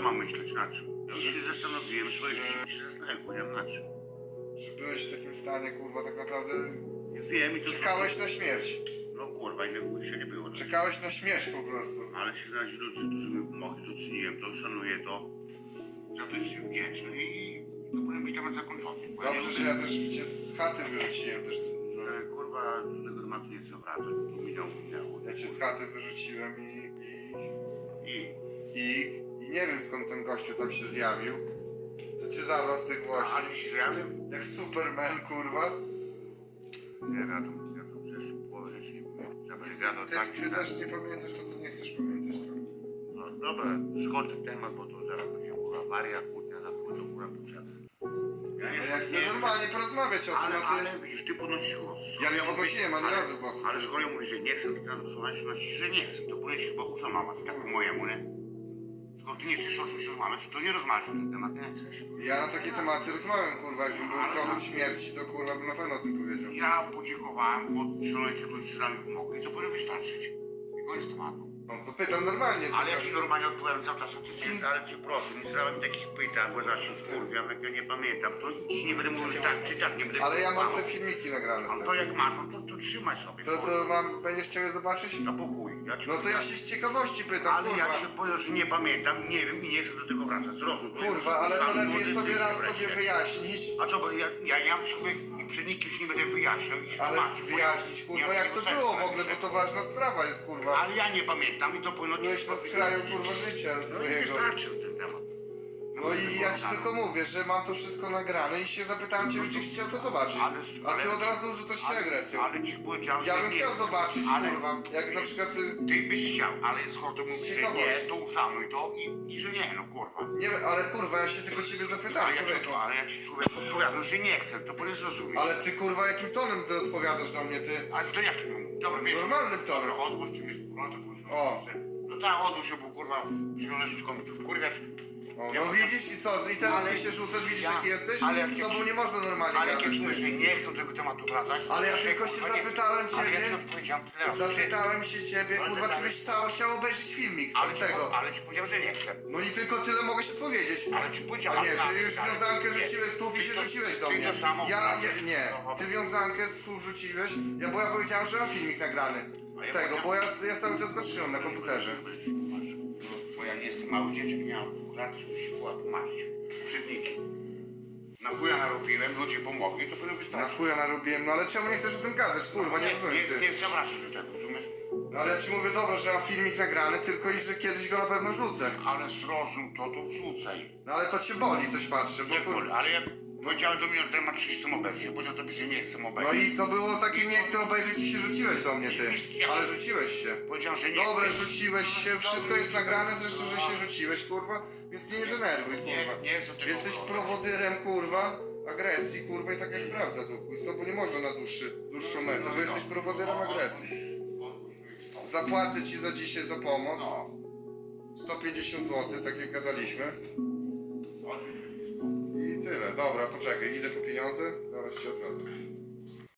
co mam myśleć, na czym? Ja się zastanowiłem, swoje życie się zastanawiam, na czym? Że byłeś w takim stanie, kurwa, tak naprawdę Wiem i to... czekałeś na śmierć. No kurwa, innego się nie było. no. Czekałeś na śmierć po prostu. Ale się znaleźli ludzie, którzy mi pomogli, doceniłem to, szanuję to. Za to jestem wdzięczny i to powinien być temat zakończony. Bo ja nie Dobrze, że ja też cię z chaty wyrzuciłem też. że kurwa z tego tematu nie chcę wracać, bo to minęło, minęło. Ja cię z chaty wyrzuciłem i, wiem skąd ten gościu tam się zjawił. Co cię zabrał z tych ale gości? się zjadłem? Jak Superman, kurwa. Nie wiadomo, wiadomo, przecież połowę rzeczy nie wiadomo, Ty, tak ty też nie pamiętasz to, co nie chcesz pamiętać trochę. No dobra, schodzę temat, bo to zaraz będzie kurwa awaria, kłótnia na wchód, kurwa potrzebne. Ja Ja chcę- chcę normalnie porozmawiać o tym, a ty... ale widzisz, ty podnosisz głos. Ja nie podnosiłem ani razu głosu. Ale ja mówię, że nie chcę, to tam słuchać, to znaczy, że nie chcę. To powinieneś chyba uszanować, tak po mojemu, nie? Skoro ty nie chcesz o czymś rozmawiać, to nie rozmawiasz na ten temat, nie chcesz. Ja na takie tematy rozmawiam, kurwa. Jakbym był krochot śmierci, to kurwa bym na pewno o tym powiedział. Ja podziękowałem, bo tych ludzi, którzy nam pomogli, to powinno wystarczyć. I koniec tematu. No to pytam normalnie. Ale ja ci normalnie odpowiadam cały czas, ty cię, ale cię proszę, nie zadałem takich pytań, bo zawsze kurwiam, jak ja nie pamiętam, to ci nie będę mówił, tak czy tak, nie będę Ale ja mam te filmiki nagrane z tego. to jak masz, no to, to trzymaj sobie. To, to mam, będziesz chciał je zobaczyć? No po chuj. Ja ci No to ja się z ciekawości pytam, Ale kurwa. ja ci powiem, że nie pamiętam, nie wiem i nie chcę do tego wracać. Zrozum. Kurwa, ale to lepiej sobie raz sobie wyjaśnić. A co, bo ja, ja, ja sobie i przed nikim się nie będę wyjaśniał i się Ale tłumaczył, bo wyjaśnić, ja- kurwa, jak to było w ogóle, bo to ważna sprawa jest, kurwa. Ale ja nie pamiętam i to powinno ci Byłeś na skraju, kurwa, życia No i swojego. wystarczy ten temat. No i ja ci tylko mówię, że mam to wszystko nagrane i się zapytałem cię, czy chciał to zobaczyć. A ty od razu rzucasz się agresją. Ale ci powiedziałem, Ja bym chciał zobaczyć, Ale- kurwa. Jak na przykład ty... Ty byś chciał, ale skoro ty mówisz, że nie, to uszanuj to i, i że nie, no kurwa. Nie ale kurwa, ja się tylko ciebie zapytałem, człowieku. ci, ale ja ci człowiek odpowiadam, że nie chcę, to powinien zrozumieć. Ale ty kurwa, jakim tonem ty odpowiadasz do mnie, ty? Ale to jakim? Dobra, wiesz. Normalnym tonem. Odgłos ci wiesz, no to O. No tak, odgłos się był kurwa, przywiązać komu tu wkurwiać. No widzisz i co? I teraz Ale- ty się rzucasz, widzisz Ja- jaki jesteś? ale jak Z się- tobą nie można normalnie Ale gadać. jak ja ty. że nie chcę do tego tematu wracać. Ale ja że, tylko się kurwa, nie- zapytałem Ale ja ciebie. ci odpowiedziałem tyle razy. Zapytałem się ciebie, Ale kurwa, tak- czy byś cało chciał obejrzeć filmik Ale z ci, tego. ale ci powiedziałem, że nie chcę. No i tylko tyle mogę się powiedzieć. Ale ci powiedziałem. A nie, ty już ale- wiązankę nie, rzuciłeś z i ty się to- rzuciłeś do ty mnie. to samo Ja, wracasz. nie, nie, No, ty wiązankę słów rzuciłeś, ja, bo ja powiedziałem, że mam filmik nagrany A z ja tego, bo ja, ja cały czas go trzymam na komputerze. Bo ja nie jestem mały dzieciak, dwóch była tłumaczyć. Przed nikim. Na chuja narobiłem, ludzie pomogli, to powinno być Na tak. chuja narobiłem, no ale czemu nie chcesz o tym gadać, kurwa, nie Nie, rozumiem nie, ty. nie chcę wracać do tego, rozumiesz? No ale ja ci mówię, dobra, że mam filmik nagrany, tylko i że kiedyś go na pewno wrzucę. Ale zrozum to, to wrzucaj. No ale to cię boli, coś patrzę, bo Nie boli, ale ja powiedziałeś do mnie na temat, czy chcę obejrzeć. Ja powiedział tobie, że nie chcę No obejrzeć. i to było takie, nie chcę obejrzeć i się rzuciłeś do mnie, ty. Ale rzuciłeś się. Powiedziałem, że nie chcę. rzuciłeś się, wszystko jest nagrane zresztą, że się rzuciłeś, kurwa, więc nie, nie denerwuj, Nie, kurwa. nie chcę tego Jesteś oglądać. prowodyrem, kurwa, agresji, kurwa, i taka jest prawda, duchu. Z tobą nie można na dłuższy, dłuższą metę, bo jesteś prowodyrem agresji. Zapłacę ci za dzisiaj za pomoc. No. 150 zł, tak jak gadaliśmy. Się. Tyle. Dobra, poczekaj, idę po pieniądze, zaraz się odwrócę.